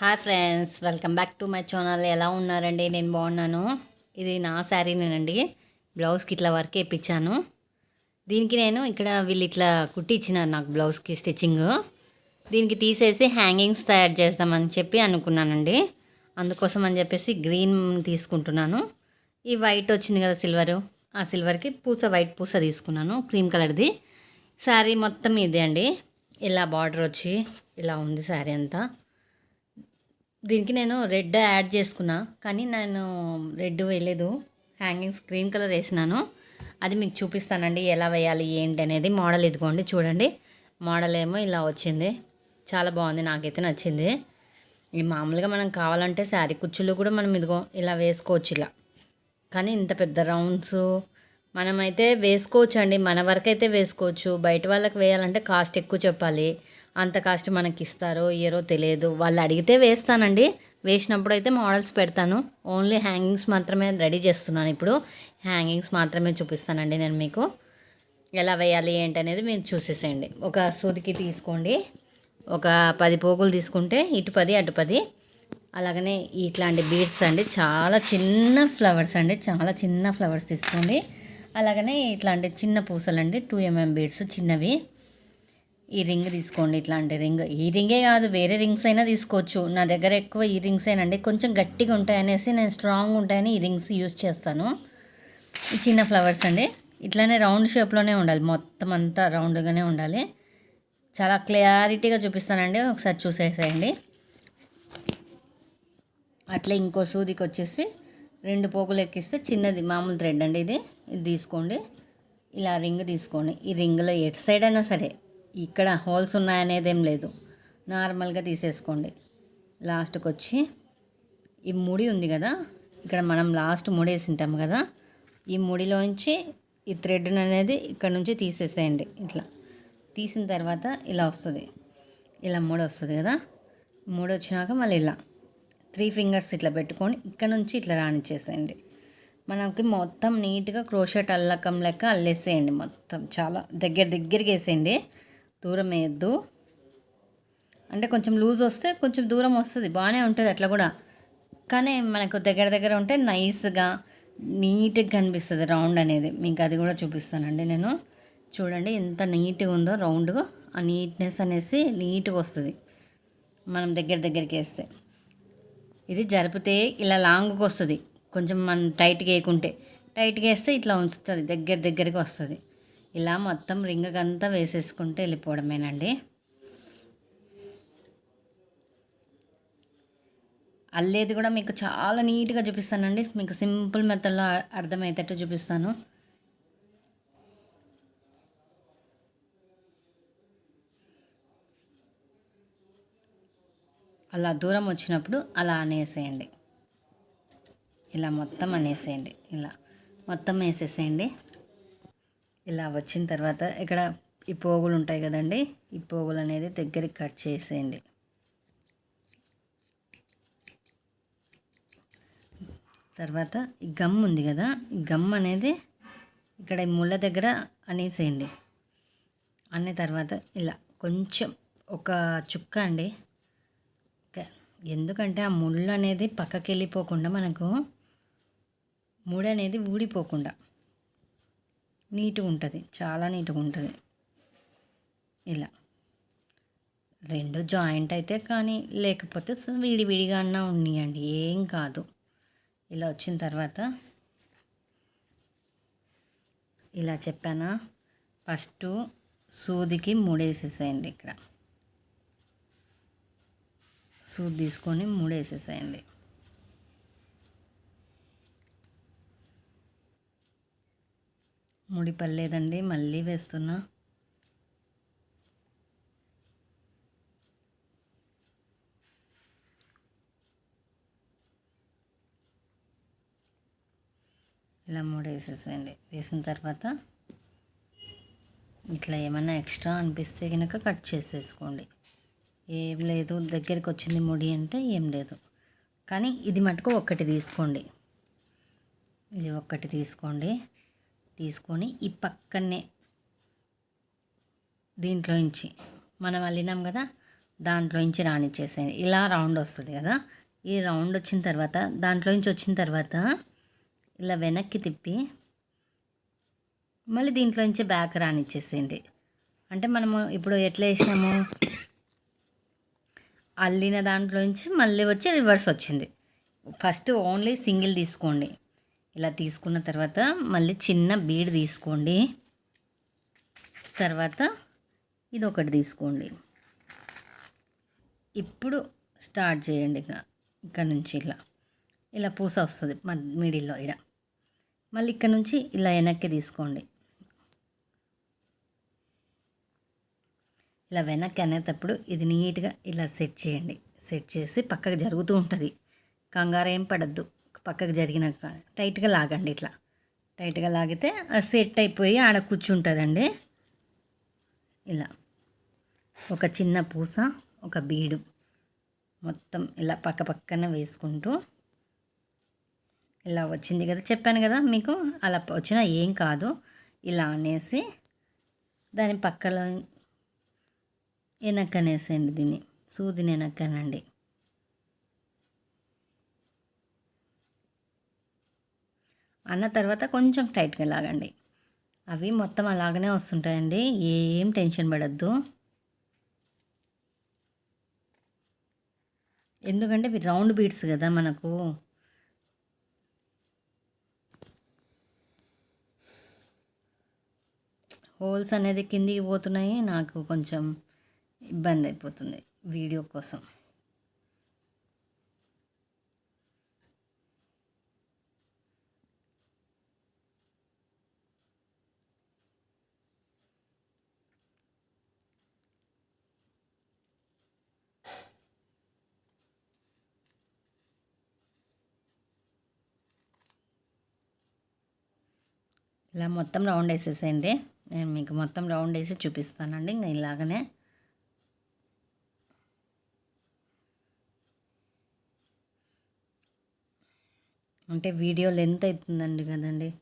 Hi friends welcome back to my channel ఎలా ఉన్నారండి? నేను బాగున్నాను. ఇది నా శారీనేనండి బ్లౌజ్కి ఇట్లా వర్క్ వేయించాను దీనికి నేను ఇక్కడ వీళ్ళు ఇట్లా కుట్టించినారు నాకు బ్లౌజ్కి స్టిచ్చింగ్ దీనికి తీసేసి హ్యాంగింగ్స్ తయారు చేద్దామని చెప్పి అనుకున్నానండి. అందుకోసం అని చెప్పేసి గ్రీన్ తీసుకుంటున్నాను. ఈ వైట్ వచ్చింది కదా సిల్వరు ఆ సిల్వర్కి పూస వైట్ పూస తీసుకున్నాను. క్రీమ్ కలర్ది శారీ మొత్తం ఇదే అండి. ఇలా బార్డర్ వచ్చి ఇలా ఉంది శారీ అంతా. దీనికి నేను రెడ్ యాడ్ చేసుకున్నా కానీ నేను రెడ్ వేయలేదు. హ్యాంగింగ్స్ గ్రీన్ కలర్ వేసినాను. అది మీకు చూపిస్తానండి ఎలా వేయాలి ఏంటి అనేది. మోడల్ ఇదిగోండి చూడండి. మోడల్ ఏమో ఇలా వచ్చింది. చాలా బాగుంది నాకైతే నచ్చింది. ఈ మామూలుగా మనం కావాలంటే శారీ కుచ్చులు కూడా మనం ఇదిగో ఇలా వేసుకోవచ్చు ఇలా. కానీ ఇంత పెద్ద రౌండ్స్. మనమైతే వేసుకోవచ్చు అండి మన వరకు అయితే వేసుకోవచ్చు. బయట వాళ్ళకి వేయాలంటే కాస్ట్ ఎక్కువ చెప్పాలి. అంత కాస్ట్ మనకి ఇస్తారో ఇయ్యరో తెలియదు. వాళ్ళు అడిగితే వేస్తానండి. వేసినప్పుడు అయితే మోడల్స్ పెడతాను. ఓన్లీ హ్యాంగింగ్స్ మాత్రమే రెడీ చేస్తున్నాను ఇప్పుడు. హ్యాంగింగ్స్ మాత్రమే చూపిస్తానండి నేను మీకు. ఎలా వేయాలి ఏంటి అనేది మీరు చూసేసేయండి. ఒక సూదికి తీసుకోండి. ఒక పది పోగులు తీసుకుంటే ఇటు పది అటు పది. అలాగనే ఇట్లాంటి బీడ్స్ అండి. చాలా చిన్న ఫ్లవర్స్ అండి. చాలా చిన్న ఫ్లవర్స్ తీసుకోండి. అలాగనే ఇట్లాంటి చిన్న పూసలు అండి టూ ఎంఎం బీడ్స్ చిన్నవి. ఈ రింగ్ తీసుకోండి ఇట్లాంటి రింగ్. ఈ రింగే కాదు వేరే రింగ్స్ అయినా తీసుకోవచ్చు. నా దగ్గర ఎక్కువ ఈ రింగ్స్ అయినండి కొంచెం గట్టిగా ఉంటాయనేసి నేను స్ట్రాంగ్ ఉంటాయని ఈ రింగ్స్ యూజ్ చేస్తాను. ఈ చిన్న ఫ్లవర్స్ అండి. ఇట్లానే రౌండ్ షేప్లోనే ఉండాలి. మొత్తం అంతా రౌండ్గానే ఉండాలి. చాలా క్లారిటీగా చూపిస్తానండి. ఒకసారి చూసేసేయండి. అట్లా ఇంకో సూదికి వచ్చేసి రెండు పోగులు ఎక్కిస్తే చిన్నది మామూలు థ్రెడ్ అండి ఇది. ఇది తీసుకోండి. ఇలా రింగ్ తీసుకోండి. ఈ రింగ్లో ఎటు సైడ్ అయినా సరే ఇక్కడ హోల్స్ ఉన్నాయనేది ఏం లేదు. నార్మల్గా తీసేసుకోండి. లాస్ట్కి వచ్చి ఈ ముడి ఉంది కదా ఇక్కడ మనం లాస్ట్ ముడి వేసింటాం కదా ఈ ముడిలోంచి ఈ థ్రెడ్ అనేది ఇక్కడ నుంచి తీసేసేయండి ఇట్లా. తీసిన తర్వాత ఇలా వస్తుంది. ఇలా మూడు వస్తుంది కదా మూడు వచ్చినాక మళ్ళీ ఇలా త్రీ ఫింగర్స్ ఇట్లా పెట్టుకొని ఇక్కడ నుంచి ఇట్లా రానిచ్చేసేయండి. మనకి మొత్తం నీట్గా క్రోషెట్ అల్లకం లెక్క అల్లేసేయండి మొత్తం చాలా దగ్గర దగ్గరికి వేసేయండి. దూరం వేయద్దు అంటే కొంచెం లూజ్ వస్తే కొంచెం దూరం వస్తుంది. బాగానే ఉంటుంది అట్లా కూడా. కానీ మనకు దగ్గర దగ్గర ఉంటే నైస్గా నీట్గా కనిపిస్తుంది రౌండ్ అనేది. మీకు అది కూడా చూపిస్తానండి నేను. చూడండి ఎంత నీట్గా ఉందో రౌండ్గా ఆ నీట్నెస్ అనేసి నీట్గా వస్తుంది. మనం దగ్గర దగ్గరికి వేస్తే. ఇది జరిపితే ఇలా లాంగ్కి వస్తుంది. కొంచెం మనం టైట్గా వేయకుంటే. టైట్గా వేస్తే ఇట్లా ఉంచుతుంది. దగ్గర దగ్గరికి వస్తుంది. ఇలా మొత్తం రింగ్కి అంతా వేసేసుకుంటే వెళ్ళిపోవడమేనండి. అల్లేది కూడా మీకు చాలా నీట్గా చూపిస్తానండి. మీకు సింపుల్ మెథడ్లో అర్థమయ్యేటట్టు చూపిస్తాను. అలా దూరం వచ్చినప్పుడు అలా అనేసేయండి. ఇలా మొత్తం అనేసేయండి. ఇలా మొత్తం వేసేసేయండి. ఇలా వచ్చిన తర్వాత ఇక్కడ ఈ పోగులు ఉంటాయి కదండి ఈ పోగులు అనేది దగ్గరికి కట్ చేసేయండి. తర్వాత ఈ గమ్ ఉంది కదా ఈ గమ్ అనేది ఇక్కడ ఈ ముళ్ళ దగ్గర అనేసేయండి. అన్న తర్వాత ఇలా కొంచెం ఒక చుక్క అండి. ఎందుకంటే ఆ ముళ్ళు అనేది పక్కకి వెళ్ళిపోకుండా మనకు ముడి అనేది ఊడిపోకుండా నీట్గా ఉంటుంది చాలా నీట్గా ఉంటుంది ఇలా. రెండు జాయింట్ అయితే కానీ లేకపోతే విడివిడిగా అన్నా ఉన్నాయండి. ఏం కాదు. ఇలా వచ్చిన తర్వాత ఇలా చెప్పానా? ఫస్ట్ సూదికి మూడేసేసేయండి ఇక్కడ. సూది తీసుకొని మూడేసేసేయండి. ముడి పర్లేదండి మళ్ళీ వేస్తున్నా. ఇలా మూడు వేసేసేయండి వేసిన తర్వాత ఇట్లా ఏమైనా ఎక్స్ట్రా అనిపిస్తే కనుక కట్ చేసేసుకోండి. ఏం లేదు దగ్గరికి వచ్చింది ముడి అంటే ఏం లేదు. కానీ ఇది మటుకు ఒక్కటి తీసుకోండి. ఇది ఒక్కటి తీసుకోండి. తీసుకొని ఈ పక్కనే దీంట్లో నుంచి మనం అల్లినాం కదా దాంట్లో నుంచి రానిచ్చేసేయండి. ఇలా రౌండ్ వస్తుంది కదా. ఈ రౌండ్ వచ్చిన తర్వాత దాంట్లో నుంచి వచ్చిన తర్వాత ఇలా వెనక్కి తిప్పి మళ్ళీ దీంట్లో నుంచి బ్యాక్ రానిచ్చేసేయండి. అంటే మనము ఇప్పుడు ఎట్లా వేసినాము? అల్లిన దాంట్లోంచి మళ్ళీ వచ్చి రివర్స్ వచ్చింది. ఫస్ట్ ఓన్లీ సింగిల్ తీసుకోండి. ఇలా తీసుకున్న తర్వాత మళ్ళీ చిన్న బీడ్ తీసుకోండి. తర్వాత ఇది ఒకటి తీసుకోండి. ఇప్పుడు స్టార్ట్ చేయండి ఇక ఇక్కడ నుంచి ఇలా. ఇలా పూస వస్తుంది మిడిల్లో ఇడ మళ్ళీ ఇక్కడ నుంచి ఇలా వెనక్కి తీసుకోండి. ఇలా వెనక్కి అనేటప్పుడు ఇది నీట్గా ఇలా సెట్ చేయండి. సెట్ చేసి పక్కకు జరుగుతూ ఉంటుంది. కంగారు ఏం పడద్దు. పక్కకు జరిగినాక టైట్గా లాగండి ఇట్లా. టైట్గా లాగితే సెట్ అయిపోయి ఆడ కూర్చుంటుందండి. ఇలా. ఒక చిన్న పూస ఒక బీడు. మొత్తం ఇలా పక్క పక్కన వేసుకుంటూ ఇలా వచ్చింది కదా చెప్పాను కదా మీకు అలా వచ్చినా ఏం కాదు. ఇలా అనేసి దాని పక్కలో వెనక్కనేసేయండి దీన్ని. సూదిని వెనక్కనండి అన్న తర్వాత కొంచెం టైట్గా లాగండి. అవి మొత్తం అలాగనే వస్తుంటాయండి. ఏం టెన్షన్ పడద్దు. ఎందుకంటే ఇవి రౌండ్ బీడ్స్ కదా మనకు. హోల్స్ అనేది కిందికి పోతున్నాయి. నాకు కొంచెం ఇబ్బంది అయిపోతుంది వీడియో కోసం. ఇలా మొత్తం రౌండ్ వేసేసేయండి. నేను మీకు మొత్తం రౌండ్ వేసి చూపిస్తానండి. ఇంకా ఇలాగనే. అంటే వీడియో లెంత్ అవుతుందండి కదండి.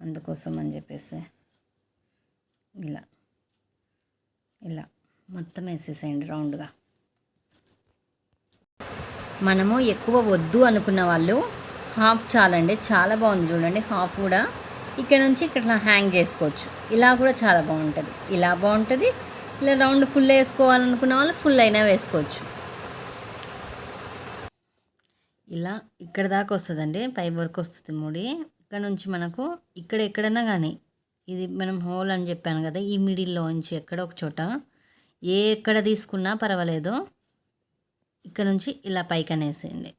అందుకోసం అని చెప్పేసి. ఇలా. ఇలా. మొత్తం వేసేసేయండి రౌండ్గా. మనము ఎక్కువ వద్దు అనుకున్న వాళ్ళు హాఫ్ చాలండి. చాలా బాగుంది చూడండి. హాఫ్ కూడా. ఇక్కడ నుంచి ఇక్కడ హ్యాంగ్ చేసుకోవచ్చు. ఇలా కూడా చాలా బాగుంటుంది. ఇలా బాగుంటుంది. ఇలా రౌండ్ ఫుల్ వేసుకోవాలనుకున్న వాళ్ళు ఫుల్ అయినా వేసుకోవచ్చు. ఇలా ఇక్కడ దాకా వస్తుందండి. పై వరకు వస్తుంది ముడి. ఇక్కడ నుంచి మనకు ఇక్కడ ఎక్కడైనా కానీ ఇది మనం హోల్ అని చెప్పాను కదా ఈ మిడిల్లో నుంచి ఎక్కడ ఒక చోట ఏ ఎక్కడ తీసుకున్నా పర్వాలేదు. ఇక్కడ నుంచి ఇలా పైకి అనేసేయండి.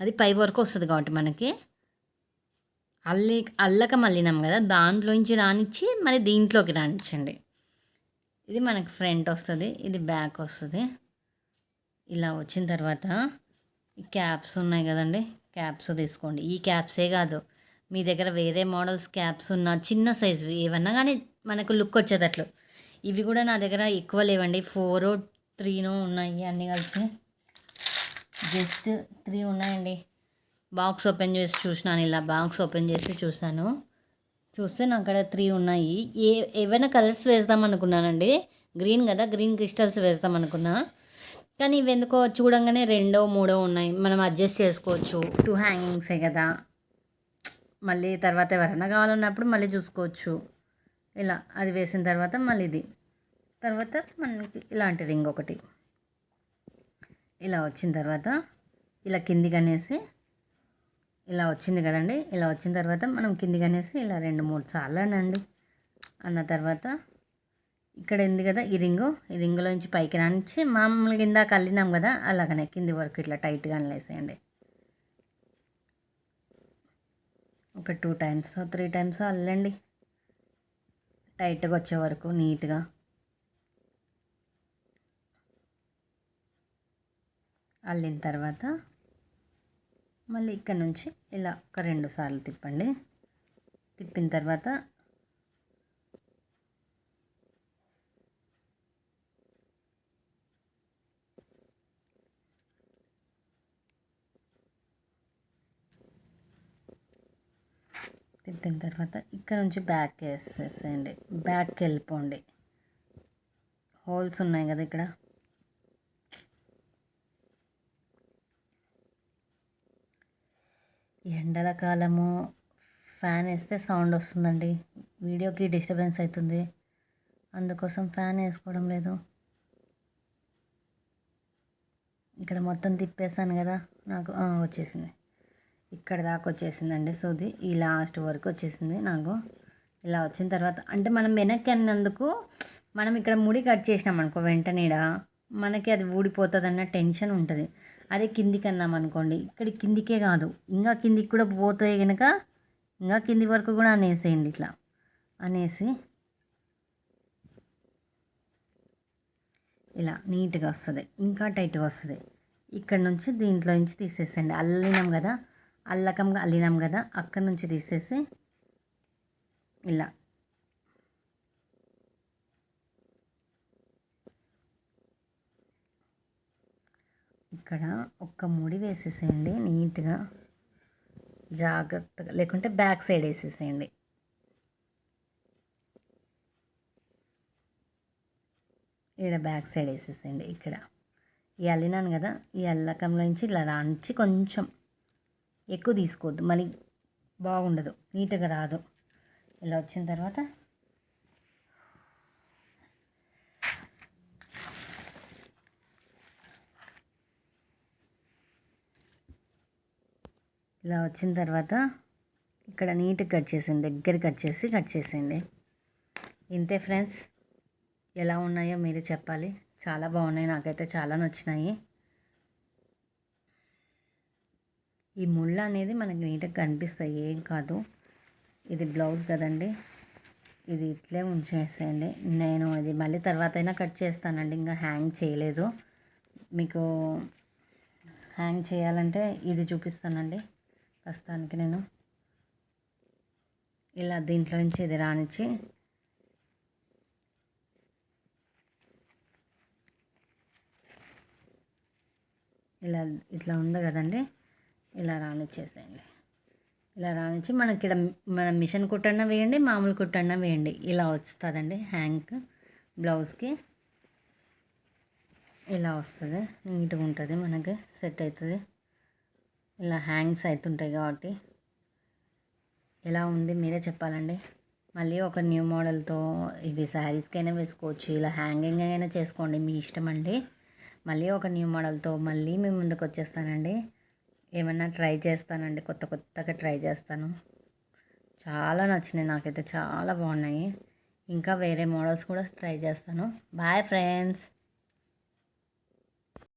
అది పై వరకు వస్తుంది కాబట్టి మనకి. అల్లి అల్లక మల్లినాం కదా దాంట్లోంచి రానిచ్చి మరి దీంట్లోకి రానిచ్చండి. ఇది మనకి ఫ్రంట్ వస్తుంది ఇది బ్యాక్ వస్తుంది. ఇలా వచ్చిన తర్వాత ఈ క్యాప్స్ ఉన్నాయి కదండి క్యాప్స్ తీసుకోండి. ఈ క్యాప్సే కాదు మీ దగ్గర వేరే మోడల్స్ క్యాప్స్ ఉన్న చిన్న సైజు ఏమన్నా కానీ మనకు లుక్ వచ్చేటట్లు. ఇవి కూడా నా దగ్గర ఎక్కువ లేవండి ఫోర్ త్రీనో ఉన్నాయి అన్నీ కలిసి. జస్ట్ త్రీ ఉన్నాయండి. బాక్స్ ఓపెన్ చేసి చూసినాను ఇలా బాక్స్ ఓపెన్ చేసి చూసాను చూస్తే నాకు అక్కడ త్రీ ఉన్నాయి. ఏ ఏవైనా కలర్స్ వేద్దాం అనుకున్నానండి. గ్రీన్ కదా గ్రీన్ క్రిస్టల్స్ వేద్దాం అనుకున్నా. కానీ ఇవి ఎందుకో చూడంగానే రెండో మూడో ఉన్నాయి. మనం అడ్జస్ట్ చేసుకోవచ్చు. టూ హ్యాంగింగ్సే కదా. మళ్ళీ తర్వాత ఎవరైనా కావాలన్నప్పుడు మళ్ళీ చూసుకోవచ్చు. ఇలా అది వేసిన తర్వాత మళ్ళీ ఇది. తర్వాత మనకి ఇలాంటి రింగ్ ఒకటి. ఇలా వచ్చిన తర్వాత ఇలా కిందికి అనేసి ఇలా వచ్చింది కదండి. ఇలా వచ్చిన తర్వాత మనం కిందికి అనేసి ఇలా రెండు మూడు సార్లు అనండి. అన్న తర్వాత ఇక్కడ ఉంది కదా ఈ రింగు. ఈ రింగులోంచి పైకి రానిచ్చి మామూలుగా ఇందాక అల్లినాం కదా అలాగనే కింది వరకు ఇట్లా టైట్గా అనేసేయండి ఒక టూ టైమ్స్ త్రీ టైమ్స్ అల్లండి. టైట్గా వచ్చే వరకు నీట్గా. అల్లిన తర్వాత మళ్ళీ ఇక్కడ నుంచి ఇలా ఒక రెండు సార్లు తిప్పండి. తిప్పిన తర్వాత తిప్పిన తర్వాత ఇక్కడ నుంచి బ్యాక్ వేసేసేయండి. బ్యాక్కి వెళ్ళిపోండి. హోల్స్ ఉన్నాయి కదా ఇక్కడ. ఎండల కాలము ఫ్యాన్ వేస్తే సౌండ్ వస్తుందండి. వీడియోకి డిస్టర్బెన్స్ అవుతుంది. అందుకోసం ఫ్యాన్ వేసుకోవడం లేదు. ఇక్కడ మొత్తం తిప్పేసాను కదా నాకు వచ్చేసింది. ఇక్కడ దాకా వచ్చేసిందండి. సూది ఈ లాస్ట్ వరకు వచ్చేసింది. నాకు ఇలా వచ్చిన తర్వాత అంటే మనం వెనక్కి అన్నందుకు మనం ఇక్కడ ముడి కట్ చేసినాం అనుకో వెంటనే మనకి అది ఊడిపోతుంది అన్న టెన్షన్ ఉంటుంది. అదే కిందికి అన్నాం అనుకోండి. ఇక్కడ కిందికే కాదు. ఇంకా కిందికి కూడా పోతాయి కనుక ఇంకా కింది వరకు కూడా అనేసేయండి ఇట్లా. అనేసి ఇలా నీట్గా వస్తుంది. ఇంకా టైట్గా వస్తుంది. ఇక్కడ నుంచి దీంట్లో నుంచి తీసేసండి అల్లినాం కదా. అల్లకంగా అల్లినాం కదా. అక్కడ నుంచి తీసేసి ఇలా ఇక్కడ ఒక్క ముడి వేసేసేయండి నీట్గా జాగ్రత్తగా లేకుంటే బ్యాక్ సైడ్ వేసేసేయండి. ఇక్కడ బ్యాక్ సైడ్ వేసేసేయండి ఇక్కడ. ఈ అల్లినాను కదా ఈ అల్లకంలోంచి ఇలా రాంచి కొంచెం ఎక్కువ తీసుకోవద్దు మళ్ళీ బాగుండదు నీట్గా రాదు. ఇలా వచ్చిన తర్వాత ఇలా వచ్చిన తర్వాత ఇక్కడ నీట్గా కట్ చేసేయండి దగ్గర కట్ చేసి కట్ చేసేయండి. ఇంతే ఫ్రెండ్స్ ఎలా ఉన్నాయో మీరు చెప్పాలి. చాలా బాగున్నాయి నాకైతే చాలా నచ్చినాయి. ఈ ముళ్ళు అనేది మనకి నీట్గా కనిపిస్తాయి ఏం కాదు. ఇది బ్లౌజ్ కదండి. ఇది ఇట్లే ఉంచేసేయండి. నేను ఇది మళ్ళీ తర్వాత అయినా కట్ చేస్తానండి ఇంకా హ్యాంగ్ చేయలేదు. మీకు హ్యాంగ్ చేయాలంటే ఇది చూపిస్తానండి. ప్రస్తుతానికి నేను ఇలా దీంట్లో నుంచి ఇది రానిచ్చి ఇలా ఇట్లా ఉంది కదండి ఇలా రానిచ్చేసేయండి. ఇలా రానిచ్చి మనకి ఇక్కడ మన మిషన్ కుట్టన్నా వేయండి మామూలు కుట్టన్నా వేయండి. ఇలా వస్తుందండి హ్యాంగ్ బ్లౌజ్కి. ఇలా వస్తుంది నీట్గా ఉంటుంది మనకి సెట్ అవుతుంది. ఇలా హ్యాంగ్స్ అవుతుంటాయి కాబట్టి. ఎలా ఉంది మీరే చెప్పాలండి? మళ్ళీ ఒక న్యూ మోడల్తో ఇవి శారీస్కైనా వేసుకోవచ్చు. ఇలా హ్యాంగింగ్ అయినా చేసుకోండి మీ ఇష్టం అండి. మళ్ళీ ఒక న్యూ మోడల్తో మళ్ళీ మీ ముందుకు వచ్చేస్తానండి. ఏమన్నా ట్రై చేస్తానండి. కొత్త కొత్తగా ట్రై చేస్తాను. చాలా నచ్చినాయి నాకైతే. చాలా బాగున్నాయి. ఇంకా వేరే మోడల్స్ కూడా ట్రై చేస్తాను. Bye friends.